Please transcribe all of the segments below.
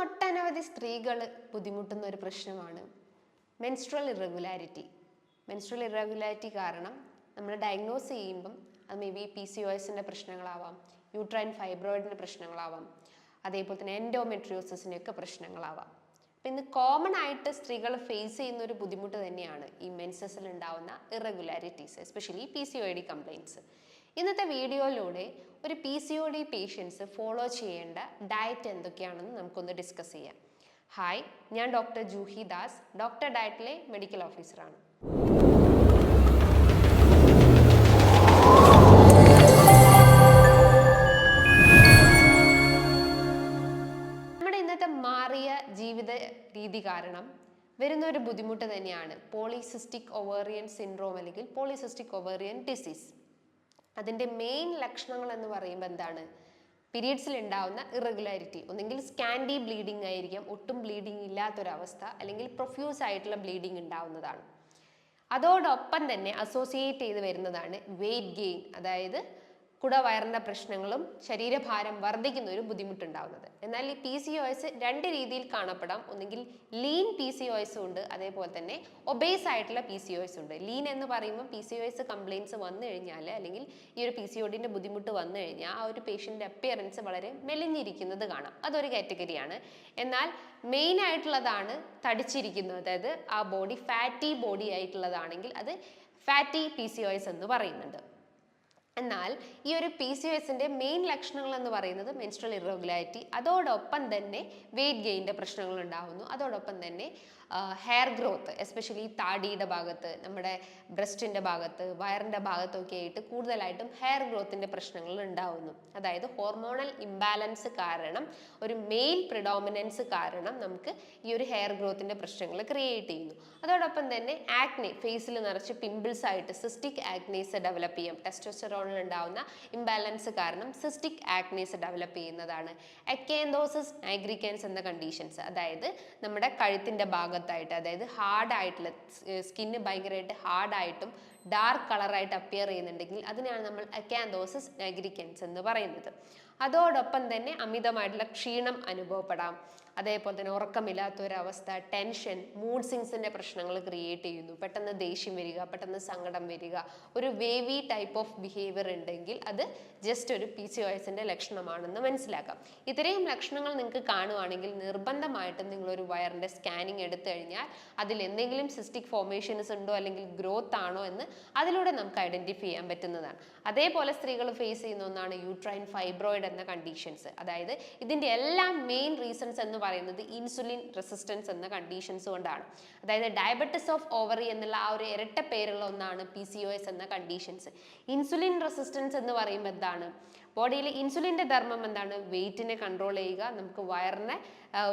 ഒട്ടനവധി സ്ത്രീകൾ ബുദ്ധിമുട്ടുന്ന ഒരു പ്രശ്നമാണ്. മെൻസ്ട്രൽ ഇറഗുലാരിറ്റി മെൻസ്ട്രൽ ഇറഗുലാരിറ്റി കാരണം നമ്മൾ ഡയഗ്നോസ് ചെയ്യുമ്പം അത് maybe P C O എസിന്റെ പ്രശ്നങ്ങളാവാം യൂട്രൈൻ ഫൈബ്രോയിഡിന്റെ പ്രശ്നങ്ങളാവാം അതേപോലെ തന്നെ എൻഡോമെട്രിയോസിന്റെയൊക്കെ പ്രശ്നങ്ങളാവാം. അപ്പം ഇന്ന് കോമൺ ആയിട്ട് സ്ത്രീകൾ ഫേസ് ചെയ്യുന്ന ഒരു ബുദ്ധിമുട്ട് തന്നെയാണ് ഈ മെൻസസിൽ ഉണ്ടാവുന്ന irregularities especially P C O D complaints ഇന്നത്തെ വീഡിയോയിലൂടെ ഒരു P C O D patients follow ചെയ്യേണ്ട ഡയറ്റ് എന്തൊക്കെയാണെന്ന് നമുക്കൊന്ന് ഡിസ്കസ് ചെയ്യാം. ഹായ് ഞാൻ ഡോക്ടർ ജൂഹി ദാസ് ഡോക്ടർ ഡയറ്റിലെ മെഡിക്കൽ ഓഫീസറാണ് നമ്മുടെ ഇന്നത്തെ മാറിയ ജീവിത രീതി കാരണം വരുന്ന ഒരു ബുദ്ധിമുട്ട് തന്നെയാണ് പോളിസിസ്റ്റിക് ഒവേറിയൻ സിൻഡ്രോം അല്ലെങ്കിൽ പോളിസിസ്റ്റിക് ഒവേറിയൻ ഡിസീസ് അതിന്റെ മെയിൻ ലക്ഷണങ്ങൾ എന്ന് പറയുമ്പോൾ എന്താണ് പീരീഡ്സിൽ ഉണ്ടാവുന്ന ഇറഗുലാരിറ്റി ഒന്നെങ്കിൽ സ്കാൻഡി ബ്ലീഡിംഗ് ആയിരിക്കാം ഒട്ടും ബ്ലീഡിംഗ് ഇല്ലാത്തൊരവസ്ഥ അല്ലെങ്കിൽ പ്രൊഫ്യൂസ് ആയിട്ടുള്ള ബ്ലീഡിംഗ് ഉണ്ടാവുന്നതാണ്. അതോടൊപ്പം തന്നെ അസോസിയേറ്റ് ചെയ്ത് വരുന്നതാണ് വെയിറ്റ് ഗെയിൻ അതായത് കുടവയറിന്റെ പ്രശ്നങ്ങളും ശരീരഭാരം വർദ്ധിക്കുന്ന ഒരു ബുദ്ധിമുട്ടുണ്ടാവുന്നത്. എന്നാൽ ഈ പി സി ഒ എസ് രണ്ട് രീതിയിൽ കാണപ്പെടാം. ഒന്നുകിൽ lean P C O S ഉണ്ട് അതേപോലെ തന്നെ ഒബേസ് ആയിട്ടുള്ള പി സി ഒ എസ് ഉണ്ട്. ലീൻ എന്ന് പറയുമ്പോൾ P C O S complaints വന്നു കഴിഞ്ഞാൽ അല്ലെങ്കിൽ ഈ ഒരു പി സി ഒഡിന്റെ ബുദ്ധിമുട്ട് വന്നു കഴിഞ്ഞാൽ ആ ഒരു പേഷ്യന്റെ അപ്പിയറൻസ് വളരെ മെലിഞ്ഞിരിക്കുന്നത് കാണാം. അതൊരു കാറ്റഗറിയാണ് എന്നാൽ മെയിൻ ആയിട്ടുള്ളതാണ് തടിച്ചിരിക്കുന്നത്. അതായത് ആ ബോഡി ഫാറ്റി ബോഡി ആയിട്ടുള്ളതാണെങ്കിൽ അത് fatty P C O S എന്ന് പറയുന്നുണ്ട്. എന്നാൽ ഈ ഒരു പി സി എസിന്റെ മെയിൻ ലക്ഷണങ്ങൾ എന്ന് പറയുന്നത് മെൻസ്ട്രൽ ഇറഗുലാരിറ്റി അതോടൊപ്പം തന്നെ വെയിറ്റ് ഗെയിന്റെ പ്രശ്നങ്ങൾ ഉണ്ടാകുന്നു അതോടൊപ്പം തന്നെ ഹെയർ ഗ്രോത്ത് എസ്പെഷ്യലി താടിയുടെ ഭാഗത്ത് നമ്മുടെ ബ്രസ്റ്റിന്റെ ഭാഗത്ത് വയറിന്റെ ഭാഗത്തൊക്കെ ആയിട്ട് കൂടുതലായിട്ടും ഹെയർ ഗ്രോത്തിന്റെ പ്രശ്നങ്ങൾ ഉണ്ടാവുന്നു. അതായത് ഹോർമോണൽ ഇംബാലൻസ് കാരണം ഒരു മെയിൽ പ്രിഡോമിനൻസ് കാരണം നമുക്ക് ഈ ഒരു ഹെയർ ഗ്രോത്തിന്റെ പ്രശ്നങ്ങൾ ക്രിയേറ്റ് ചെയ്യുന്നു. അതോടൊപ്പം തന്നെ ആക്നെ ഫേസിൽ നിറച്ച് പിമ്പിൾസ് ആയിട്ട് സിസ്റ്റിക് ആക്നീസ് ഡെവലപ്പ് ചെയ്യും. ടെസ്റ്റോസ്റ്ററോണിൽ ഉണ്ടാവുന്ന ഇംബാലൻസ് കാരണം സിസ്റ്റിക് ആക്നീസ് ഡെവലപ്പ് ചെയ്യുന്നതാണ്. എക്കേന്തോസിസ് നൈഗ്രിക്കൻസ് എന്ന കണ്ടീഷൻസ് അതായത് നമ്മുടെ കഴുത്തിന്റെ ഭാഗത്തായിട്ട് അതായത് ഹാർഡായിട്ടുള്ള സ്കിന്ന് ഭയങ്കരമായിട്ട് ഹാർഡായിട്ടും ഡാർക്ക് കളറായിട്ട് അപ്പിയർ ചെയ്യുന്നുണ്ടെങ്കിൽ അതിനാണ് നമ്മൾ അക്കാന്തോസിസ് നൈഗ്രിക്കൻസ് എന്ന് പറയുന്നത്. അതോടൊപ്പം തന്നെ അമിതമായിട്ടുള്ള ക്ഷീണം അനുഭവപ്പെടാം. അതേപോലെ തന്നെ ഉറക്കമില്ലാത്ത ഒരവസ്ഥ ടെൻഷൻ മൂഡ് സിങ്സിന്റെ പ്രശ്നങ്ങൾ ക്രിയേറ്റ് ചെയ്യുന്നു. പെട്ടെന്ന് ദേഷ്യം വരിക പെട്ടെന്ന് സങ്കടം വരിക ഒരു വേവി ടൈപ്പ് ഓഫ് ബിഹേവിയർ ഉണ്ടെങ്കിൽ അത് ജസ്റ്റ് ഒരു പി സി വയസ്സിന്റെ ലക്ഷണമാണെന്ന് മനസ്സിലാക്കാം. ഇത്രയും ലക്ഷണങ്ങൾ നിങ്ങൾക്ക് കാണുവാണെങ്കിൽ നിർബന്ധമായിട്ടും നിങ്ങളൊരു വയറിന്റെ സ്കാനിങ് എടുത്തു കഴിഞ്ഞാൽ അതിൽ എന്തെങ്കിലും സിസ്റ്റിക് ഫോർമേഷൻസ് ഉണ്ടോ അല്ലെങ്കിൽ ഗ്രോത്ത് ആണോ എന്ന് അതിലൂടെ നമുക്ക് ഐഡന്റിഫൈ ചെയ്യാൻ പറ്റുന്നതാണ്. അതേപോലെ സ്ത്രീകൾ ഫേസ് ചെയ്യുന്ന ഒന്നാണ് യൂട്രൈൻ ഫൈബ്രോയിഡ് എന്ന കണ്ടീഷൻസ് അതായത് ഇതിന്റെ എല്ലാ മെയിൻ റീസൺസ് എന്ന് പറയുന്നത് ഇൻസുലിൻ റെസിസ്റ്റൻസ് എന്ന കണ്ടീഷൻസ് കൊണ്ടാണ്. അതായത് ഡയബറ്റിസ് ഓഫ് ഓവറി എന്നുള്ള ആ ഒരു ഇരട്ട പേരുള്ള ഒന്നാണ് പി സി ഒ എസ് എന്ന കണ്ടീഷൻസ് ഇൻസുലിൻ റെസിസ്റ്റൻസ് എന്ന് പറയുമ്പോൾ എന്താണ്? ബോഡിയിൽ ഇൻസുലിന്റെ ധർമ്മം എന്താണ്? വെയിറ്റിനെ കൺട്രോൾ ചെയ്യുക നമുക്ക് വയറിനെ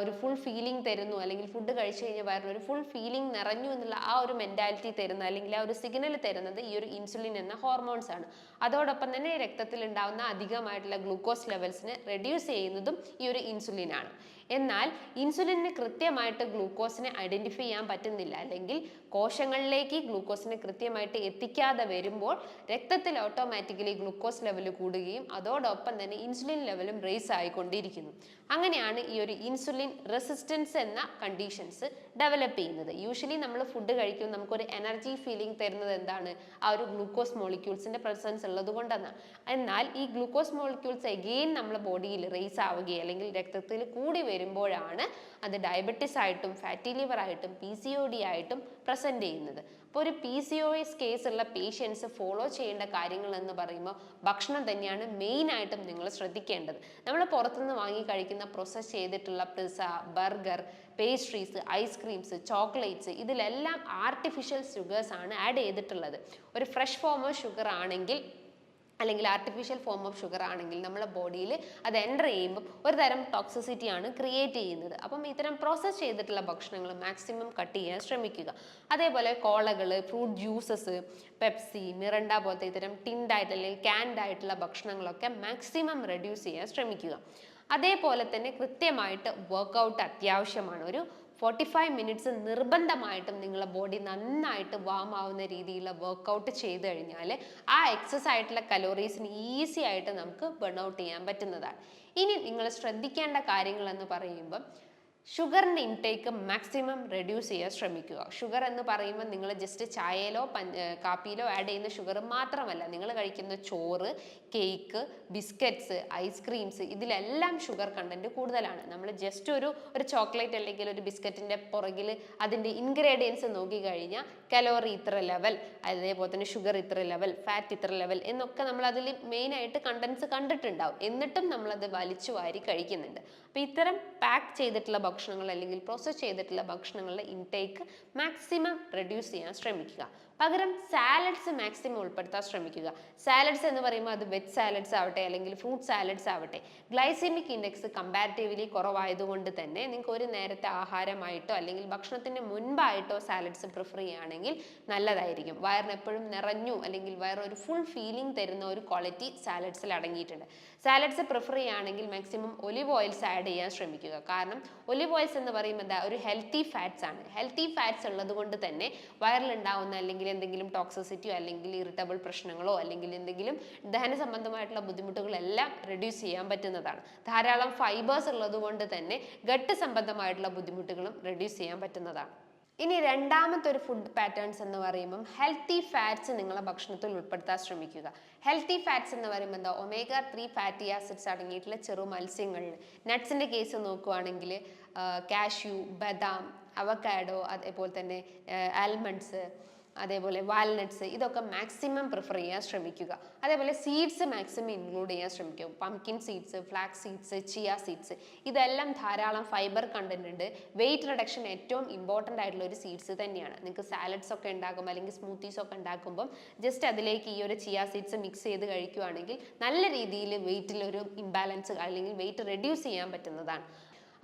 ഒരു ഫുൾ ഫീലിംഗ് തരുന്നു അല്ലെങ്കിൽ ഫുഡ് കഴിച്ചു കഴിഞ്ഞാൽ വയറിന് ഒരു ഫുൾ ഫീലിംഗ് നിറഞ്ഞു എന്നുള്ള ആ ഒരു മെന്റാലിറ്റി തരുന്ന അല്ലെങ്കിൽ ആ ഒരു സിഗ്നൽ തരുന്നത് ഈ ഒരു ഇൻസുലിൻ എന്ന ഹോർമോൺസ് ആണ്. അതോടൊപ്പം തന്നെ രക്തത്തിൽ ഉണ്ടാകുന്ന അധികമായിട്ടുള്ള ഗ്ലൂക്കോസ് ലെവൽസിനെ റെഡ്യൂസ് ചെയ്യുന്നതും ഈ ഒരു ഇൻസുലിൻ ആണ്. എന്നാൽ ഇൻസുലിന് കൃത്യമായിട്ട് ഗ്ലൂക്കോസിനെ ഐഡന്റിഫൈ ചെയ്യാൻ പറ്റുന്നില്ല അല്ലെങ്കിൽ കോശങ്ങളിലേക്ക് ഗ്ലൂക്കോസിനെ കൃത്യമായിട്ട് എത്തിക്കാതെ വരുമ്പോൾ രക്തത്തിൽ ഓട്ടോമാറ്റിക്കലി ഗ്ലൂക്കോസ് ലെവൽ കൂടുകയും അതോടൊപ്പം തന്നെ ഇൻസുലിൻ ലെവലും റേസ് ആയിക്കൊണ്ടിരിക്കുന്നു. അങ്ങനെയാണ് ഈ ഒരു ഇൻസുലിൻ റെസിസ്റ്റൻസ് എന്ന കണ്ടീഷൻസ് ഡെവലപ്പ് ചെയ്യുന്നത്. യൂഷ്വലി നമ്മൾ ഫുഡ് കഴിക്കും നമുക്കൊരു എനർജി ഫീലിംഗ് തരുന്നത് എന്താണ്? ആ ഒരു ഗ്ലൂക്കോസ് മോളിക്യൂൾസിന്റെ പ്രസൻസ് ഉള്ളത് കൊണ്ടെന്നാണ് എന്നാൽ ഈ ഗ്ലൂക്കോസ് മോളിക്യൂൾസ് എഗെയിൻ നമ്മുടെ ബോഡിയിൽ റേസ് ആവുകയും അല്ലെങ്കിൽ രക്തത്തിൽ കൂടി വരുമ്പോഴാണ് അത് ഡയബറ്റിസ് ആയിട്ടും ഫാറ്റി ലിവർ ആയിട്ടും പി സി ഒ ഡി ആയിട്ടും പ്രസന്റ് ചെയ്യുന്നത്. അപ്പോൾ ഒരു P C O S case ഉള്ള പേഷ്യൻസ് ഫോളോ ചെയ്യേണ്ട കാര്യങ്ങൾ എന്ന് പറയുമ്പോൾ ഭക്ഷണം തന്നെയാണ് മെയിൻ ആയിട്ടും നിങ്ങൾ ശ്രദ്ധിക്കേണ്ടത്. നമ്മൾ പുറത്തുനിന്ന് വാങ്ങി കഴിക്കുന്ന പ്രോസസ്സ് ചെയ്തിട്ടുള്ള pizza burger pastries ice creams chocolates ഇതിലെല്ലാം ആർട്ടിഫിഷ്യൽ ഷുഗേഴ്സ് ആണ് ആഡ് ചെയ്തിട്ടുള്ളത്. ഒരു ഫ്രഷ് ഫോം ഓഫ് ഷുഗർ ആണെങ്കിൽ അല്ലെങ്കിൽ ആർട്ടിഫിഷ്യൽ ഫോം ഓഫ് ഷുഗർ ആണെങ്കിൽ നമ്മുടെ ബോഡിയിൽ അത് എന്റർ ചെയ്യുമ്പോൾ ഒരു തരം ടോക്സിസിറ്റി ആണ് ക്രിയേറ്റ് ചെയ്യുന്നത്. അപ്പം ഇത്തരം പ്രോസസ്സ് ചെയ്തിട്ടുള്ള ഭക്ഷണങ്ങൾ മാക്സിമം കട്ട് ചെയ്യാൻ ശ്രമിക്കുക. അതേപോലെ കോളകൾ ഫ്രൂട്ട് ജ്യൂസസ് പെപ്സി മിറണ്ട പോലത്തെ ഇത്തരം ടിൻഡ് ആയിട്ട് അല്ലെങ്കിൽ ക്യാൻഡ് ആയിട്ടുള്ള ഭക്ഷണങ്ങളൊക്കെ മാക്സിമം റെഡ്യൂസ് ചെയ്യാൻ ശ്രമിക്കുക. അതേപോലെ തന്നെ കൃത്യമായിട്ട് വർക്കൗട്ട് അത്യാവശ്യമാണ്. ഒരു ഫോർട്ടി ഫൈവ് മിനിറ്റ്സ് നിർബന്ധമായിട്ടും നിങ്ങളുടെ ബോഡി നന്നായിട്ട് വാം ആവുന്ന രീതിയിലുള്ള വർക്കൗട്ട് ചെയ്ത് കഴിഞ്ഞാൽ ആ എക്സസ് ആയിട്ടുള്ള കലോറീസിന് ഈസി ആയിട്ട് നമുക്ക് ബേൺ ഔട്ട് ചെയ്യാൻ പറ്റുന്നതാണ്. ഇനി നിങ്ങൾ ശ്രദ്ധിക്കേണ്ട കാര്യങ്ങൾ എന്ന് പറയുമ്പം ഷുഗറിന്റെ ഇൻടേക്ക് മാക്സിമം റെഡ്യൂസ് ചെയ്യാൻ ശ്രമിക്കുക. ഷുഗർ എന്ന് പറയുമ്പോൾ നിങ്ങൾ ജസ്റ്റ് ചായയിലോ പഞ്ച കാപ്പിയിലോ ആഡ് ചെയ്യുന്ന ഷുഗർ മാത്രമല്ല നിങ്ങൾ കഴിക്കുന്ന ചോറ് കേക്ക് ബിസ്ക്കറ്റ്സ് ഐസ്ക്രീംസ് ഇതിലെല്ലാം ഷുഗർ കണ്ടന്റ് കൂടുതലാണ്. നമ്മൾ ജസ്റ്റ് ഒരു ഒരു ചോക്ലേറ്റ് അല്ലെങ്കിൽ ഒരു ബിസ്ക്കറ്റിന്റെ പുറകിൽ അതിന്റെ ഇൻഗ്രീഡിയൻസ് നോക്കിക്കഴിഞ്ഞാൽ കലോറി ഇത്ര ലെവൽ അതേപോലെ തന്നെ ഷുഗർ ഇത്ര ലെവൽ ഫാറ്റ് ഇത്ര ലെവൽ എന്നൊക്കെ നമ്മൾ അതിൽ മെയിനായിട്ട് കണ്ടൻസ് കണ്ടിട്ടുണ്ടാവും. എന്നിട്ടും നമ്മളത് വലിച്ചു വാരി കഴിക്കുന്നുണ്ട്. അപ്പോൾ ഇത്തരം പാക്ക് ചെയ്തിട്ടുള്ള ഭക്ഷണങ്ങൾ അല്ലെങ്കിൽ പ്രോസസ്സ് ചെയ്തിട്ടുള്ള ഭക്ഷണങ്ങളുടെ ഇൻടേക്ക് മാക്സിമം റെഡ്യൂസ് ചെയ്യാൻ ശ്രമിക്കുക. പകരം സാലഡ്സ് മാക്സിമം ഉൾപ്പെടുത്താൻ ശ്രമിക്കുക. സാലഡ്സ് എന്ന് പറയുമ്പോൾ അത് വെജ് സാലഡ്സ് ആവട്ടെ അല്ലെങ്കിൽ ഫ്രൂട്ട് സാലഡ്സ് ആവട്ടെ ഗ്ലൈസിമിക് ഇൻഡെക്സ് കമ്പാരിറ്റീവ്ലി കുറവായതുകൊണ്ട് തന്നെ നിങ്ങൾക്ക് ഒരു നേരത്തെ ആഹാരമായിട്ടോ അല്ലെങ്കിൽ ഭക്ഷണത്തിന് മുൻപായിട്ടോ സാലഡ്സ് പ്രിഫർ ചെയ്യുകയാണെങ്കിൽ നല്ലതായിരിക്കും. വയറിന് എപ്പോഴും നിറഞ്ഞു അല്ലെങ്കിൽ വയറൊരു ഫുൾ ഫീലിംഗ് തരുന്ന ഒരു ക്വാളിറ്റി സാലഡ്സിൽ അടങ്ങിയിട്ടുണ്ട്. സാലഡ്സ് പ്രിഫർ ചെയ്യുകയാണെങ്കിൽ മാക്സിമം ഒലിവ് ഓയിൽസ് ആഡ് ചെയ്യാൻ ശ്രമിക്കുക. കാരണം ഒലിവ് ഓയിൽസ് എന്ന് പറയുമ്പോൾ എന്താ? ഒരു ഹെൽത്തി ഫാറ്റ്സ് ആണ്. ഹെൽത്തി ഫാറ്റ്സ് ഉള്ളത് കൊണ്ട് തന്നെ വയറിലുണ്ടാവുന്ന അല്ലെങ്കിൽ എന്തെങ്കിലും ടോക്സിസിറ്റിയോ അല്ലെങ്കിൽ ഇറിറ്റബിൾ പ്രശ്നങ്ങളോ അല്ലെങ്കിൽ എന്തെങ്കിലും ദഹന സംബന്ധമായിട്ടുള്ള ബുദ്ധിമുട്ടുകളെല്ലാം റെഡ്യൂസ് ചെയ്യാൻ പറ്റുന്നതാണ്. ധാരാളം ഫൈബേഴ്സ് ഉള്ളത് കൊണ്ട് തന്നെ ഗട്ട് സംബന്ധമായിട്ടുള്ള ബുദ്ധിമുട്ടുകളും റെഡ്യൂസ് ചെയ്യാൻ പറ്റുന്നതാണ്. ഇനി രണ്ടാമത്തെ ഒരു ഫുഡ് പാറ്റേൺസ് എന്ന് പറയുമ്പം ഹെൽത്തി ഫാറ്റ്സ് നിങ്ങളെ ഭക്ഷണത്തിൽ ഉൾപ്പെടുത്താൻ ശ്രമിക്കുക. ഹെൽത്തി ഫാറ്റ്സ് എന്ന് പറയുമ്പോൾ എന്താ? ഒമേഗ ത്രീ ഫാറ്റി ആസിഡ്സ് അടങ്ങിയിട്ടുള്ള ചെറു മത്സ്യങ്ങളിൽ നട്ട്സിന്റെ കേസ് നോക്കുവാണെങ്കിൽ കാഷ്യൂ ബദാം അവക്കാഡോ അതേപോലെ തന്നെ ആൽമണ്ട്സ് അതേപോലെ വാൽനട്ട്സ് ഇതൊക്കെ മാക്സിമം പ്രിഫർ ചെയ്യാൻ ശ്രമിക്കുക. അതേപോലെ സീഡ്സ് മാക്സിമം ഇൻക്ലൂഡ് ചെയ്യാൻ ശ്രമിക്കുക. Pumpkin seeds flax seeds chia seeds ഇതെല്ലാം ധാരാളം ഫൈബർ കണ്ടന്റ് ഉണ്ട്. വെയിറ്റ് റിഡക്ഷൻ ഏറ്റവും ഇമ്പോർട്ടന്റ് ആയിട്ടുള്ള ഒരു സീഡ്സ് തന്നെയാണ്. നിങ്ങൾക്ക് സാലഡ്സ് ഒക്കെ ഉണ്ടാക്കുമ്പോൾ അല്ലെങ്കിൽ സ്മൂത്തീസ് ഒക്കെ ഉണ്ടാക്കുമ്പോൾ ജസ്റ്റ് അതിലേക്ക് ഈ ഒരു ചിയ സീഡ്സ് മിക്സ് ചെയ്ത് കഴിക്കുകയാണെങ്കിൽ നല്ല രീതിയിൽ വെയിറ്റിൽ ഒരു ഇംബാലൻസ് അല്ലെങ്കിൽ വെയിറ്റ് റെഡ്യൂസ് ചെയ്യാൻ പറ്റുന്നതാണ്.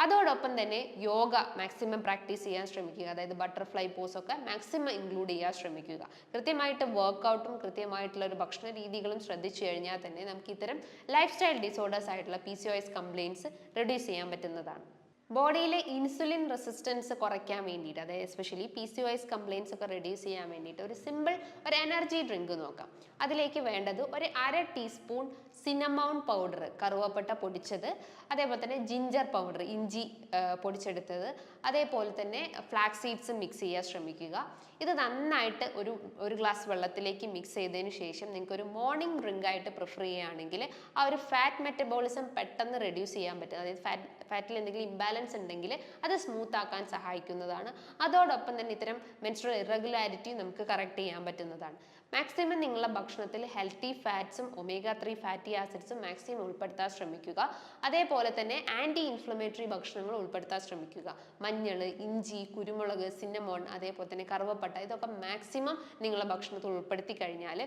അതോടൊപ്പം തന്നെ യോഗ മാക്സിമം പ്രാക്ടീസ് ചെയ്യാൻ ശ്രമിക്കുക. അതായത് ബട്ടർഫ്ലൈ പോസ് ഒക്കെ മാക്സിമം ഇൻക്ലൂഡ് ചെയ്യാൻ ശ്രമിക്കുക. കൃത്യമായിട്ട് വർക്കൗട്ടും കൃത്യമായിട്ടുള്ള ഒരു ഭക്ഷണ രീതികളും ശ്രദ്ധിച്ചു കഴിഞ്ഞാൽ തന്നെ നമുക്ക് ഇത്തരം ലൈഫ് സ്റ്റൈൽ ഡിസോർഡേഴ്സ് ആയിട്ടുള്ള P C O S complaints reduce ചെയ്യാൻ പറ്റുന്നതാണ്. ബോഡിയിലെ ഇൻസുലിൻ റെസിസ്റ്റൻസ് കുറയ്ക്കാൻ വേണ്ടിയിട്ട് അതായത് especially P C wise complaints ഒക്കെ റെഡ്യൂസ് ചെയ്യാൻ വേണ്ടിയിട്ട് ഒരു സിമ്പിൾ ഒരു എനർജി ഡ്രിങ്ക് നോക്കാം. അതിലേക്ക് വേണ്ടത് ഒരു അര ടീസ്പൂൺ സിനമൗൺ പൗഡർ കറുവപ്പട്ട പൊടിച്ചത് അതേപോലെ തന്നെ ജിഞ്ചർ പൗഡർ ഇഞ്ചി പൊടിച്ചെടുത്തത് അതേപോലെ തന്നെ ഫ്ലാക്സ് സീഡ്സ് മിക്സ് ചെയ്യാൻ ശ്രമിക്കുക. ഇത് നന്നായിട്ട് ഒരു ഒരു ഗ്ലാസ് വെള്ളത്തിലേക്ക് മിക്സ് ചെയ്തതിന് ശേഷം നിങ്ങൾക്ക് ഒരു മോർണിംഗ് ഡ്രിങ്ക് ആയിട്ട് പ്രിഫർ ചെയ്യുകയാണെങ്കിൽ ആ ഒരു ഫാറ്റ് മെറ്റബോളിസം പെട്ടെന്ന് റെഡ്യൂസ് ചെയ്യാൻ പറ്റും. അതായത് ഫാറ്റ് ഫാറ്റിൽ എന്തെങ്കിലും ഇംബാലൻസ് ഉണ്ടെങ്കിൽ അത് സ്മൂത്ത് ആക്കാൻ സഹായിക്കുന്നതാണ്. അതോടൊപ്പം തന്നെ ഇത്തരം മെൻസ്ട്രൽ ഇറഗുലാരിറ്റി നമുക്ക് കറക്റ്റ് ചെയ്യാൻ പറ്റുന്നതാണ്. മാക്സിമം നിങ്ങളുടെ ഭക്ഷണത്തിൽ ഹെൽത്തി ഫാറ്റ്സും ഒമേഗ ത്രീ ഫാറ്റി ആസിഡ്സും മാക്സിമം ഉൾപ്പെടുത്താൻ ശ്രമിക്കുക. അതേപോലെ തന്നെ ആന്റി ഇൻഫ്ലമേറ്ററി ഭക്ഷണങ്ങൾ ഉൾപ്പെടുത്താൻ ശ്രമിക്കുക. മഞ്ഞൾ ഇഞ്ചി കുരുമുളക് സിന്നമോൺ അതേപോലെ തന്നെ കറുവപ്പട്ട ഇതൊക്കെ മാക്സിമം നിങ്ങളുടെ ഭക്ഷണത്തിൽ ഉൾപ്പെടുത്തി കഴിഞ്ഞാൽ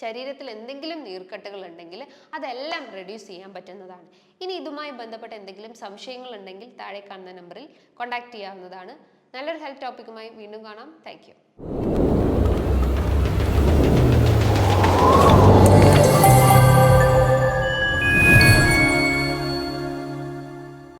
ശരീരത്തിൽ എന്തെങ്കിലും നീർക്കെട്ടുകൾ ഉണ്ടെങ്കിൽ അതെല്ലാം റെഡ്യൂസ് ചെയ്യാൻ പറ്റുന്നതാണ്. ഇനി ഇതുമായി ബന്ധപ്പെട്ട എന്തെങ്കിലും സംശയങ്ങൾ ഉണ്ടെങ്കിൽ താഴെ കാണുന്ന നമ്പറിൽ കോൺടാക്ട് ചെയ്യാവുന്നതാണ്. നല്ലൊരു ഹെൽത്ത് ടോപ്പിക്കുമായി വീണ്ടും കാണാം. താങ്ക്